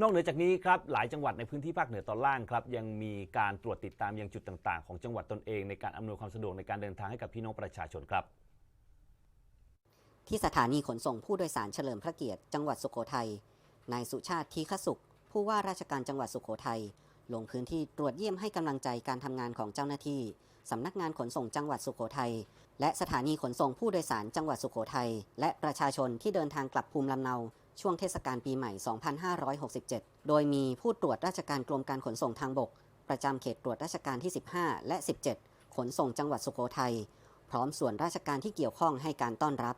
นอกเหนือจากนี้ครับหลายจังหวัดในพื้นที่ภาคเหนือตอนล่างครับยังมีการตรวจติดตามยังจุดต่าง ๆ ของจังหวัดตนเองในการอำนวยความสะดวกในการเดินทางให้กับพี่น้องประชาชนครับ ที่สถานีขนส่งผู้โดยสารเฉลิมพระเกียรติจังหวัดสุโขทัยนายสุชาติทีฆสุข ผู้ว่าราชการจังหวัดสุโขทัยลงพื้นที่ตรวจเยี่ยมให้กำลังใจการทำงานของเจ้าหน้าที่สำนักงานขนส่งจังหวัดสุโขทัยและสถานีขนส่งผู้โดยสารจังหวัดสุโขทัยและประชาชนที่เดินทางกลับภูมิลำเนา ช่วงเทศกาลปีใหม่ 2567 โดยมีผู้ตรวจราชการกรมการขนส่งทางบก ประจำเขตตรวจราชการที่ 15 และ 17 ขนส่งจังหวัดสุโขทัย พร้อมส่วนราชการที่เกี่ยวข้องให้การต้อนรับ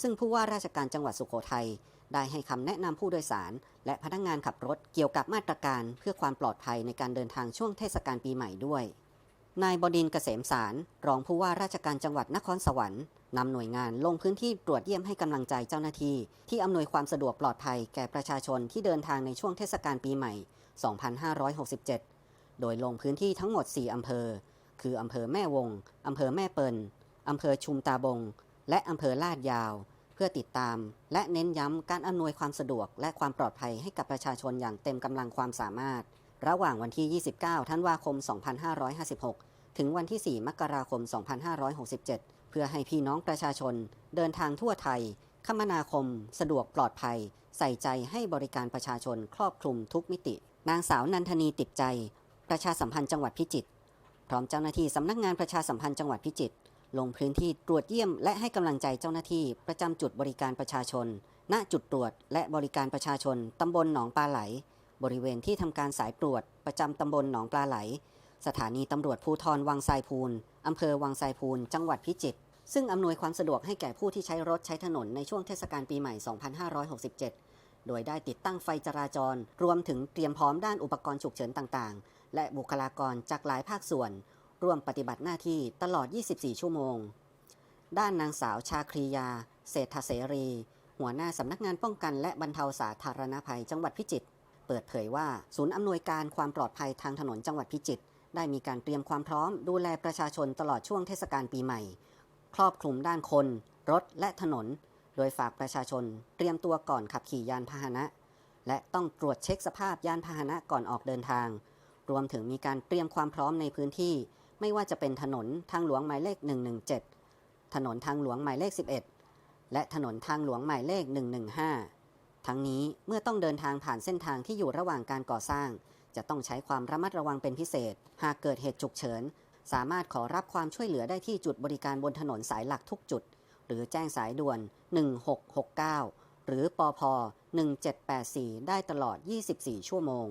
ซึ่งผู้ว่าราชการจังหวัดสุโขทัยได้ให้คำแนะนำผู้โดยสาร และพนักงานขับรถเกี่ยวกับมาตรการเพื่อความปลอดภัยในการเดินทางช่วงเทศกาลปีใหม่ด้วย นายบดินทรเกษมสารรองผู้ว่าราชการจังหวัดนครสวรรค์นำหน่วยงานลงพื้นที่ตรวจเยี่ยมให้กำลังใจเจ้าหน้าที่ ที่อำนวยความสะดวกปลอดภัยแก่ประชาชนที่เดินทางในช่วงเทศกาลปีใหม่ 2567 โดยลงพื้นที่ทั้งหมด 4 อำเภอ คืออำเภอแม่วง อำเภอแม่เปิลอำเภอชุมตาบง และอำเภอลาดยาว เพื่อติดตาม และเน้นย้ำการอำนวยความสะดวกและความปลอดภัยให้กับประชาชนอย่างเต็มกำลังความสามารถ ระหว่างวันที่ 29 ธันวาคม 2556 ถึงวันที่ 4 มกราคม 2567 เพื่อให้พี่น้องประชาชน เดินทางทั่วไทย คมนาคม สะดวกปลอดภัย ใส่ใจให้บริการประชาชนครอบคลุมทุกมิติ นางสาวนันทนีติดใจ ประชาสัมพันธ์จังหวัดพิจิตร พร้อมเจ้าหน้าที่สำนักงานประชาสัมพันธ์จังหวัดพิจิตร ลงพื้นที่ตรวจเยี่ยม และให้กำลังใจเจ้าหน้าที่ประจำจุดบริการประชาชน ณ จุดตรวจ และบริการประชาชนตำบลหนองปลาไหล บริเวณที่ทำการสายตรวจประจำตำบลหนองปลาไหล สถานีตำรวจภูทรวังไซพูนอำเภอวังไซพูน จังหวัดพิจิตรซึ่งอำนวยความสะดวกให้แก่ผู้ที่ใช้รถใช้ถนนในช่วงเทศกาลปีใหม่ 2567 โดยได้ติดตั้งไฟจราจร รวมถึงเตรียมพร้อมด้านอุปกรณ์ฉุกเฉินต่างๆ และบุคลากรจากหลายภาคส่วน ร่วมปฏิบัติหน้าที่ตลอด 24 ชั่วโมง ด้านนางสาวชาครียา เศรษฐเสรี หัวหน้าสำนักงานป้องกันและบรรเทาสาธารณภัยจังหวัดพิจิตร เปิดเผยว่า ศูนย์อำนวยการความปลอดภัยทางถนนจังหวัดพิจิตรได้มีการเตรียมความพร้อมดูแลประชาชนตลอดช่วงเทศกาลปีใหม่ ครอบคลุมด้านคน รถและถนน โดยฝากประชาชน เตรียมตัวก่อนขับขี่ยานพาหนะ และต้องตรวจเช็คสภาพยานพาหนะก่อนออกเดินทาง รวมถึงมีการเตรียมความพร้อมในพื้นที่ ไม่ว่าจะเป็นถนนทางหลวงหมายเลข 117 ถนนทางหลวงหมายเลข 11 และถนนทางหลวงหมายเลข 115 ทั้งนี้เมื่อต้องเดินทางผ่านเส้นทางที่อยู่ระหว่างการก่อสร้าง จะต้องใช้ความระมัดระวังเป็นพิเศษ หากเกิดเหตุฉุกเฉิน สามารถขอรับความช่วยเหลือได้ที่จุดบริการบนถนนสายหลักทุกจุด หรือแจ้งสายด่วน 1669 หรือปอพ1784 ได้ตลอด 24 ชั่วโมง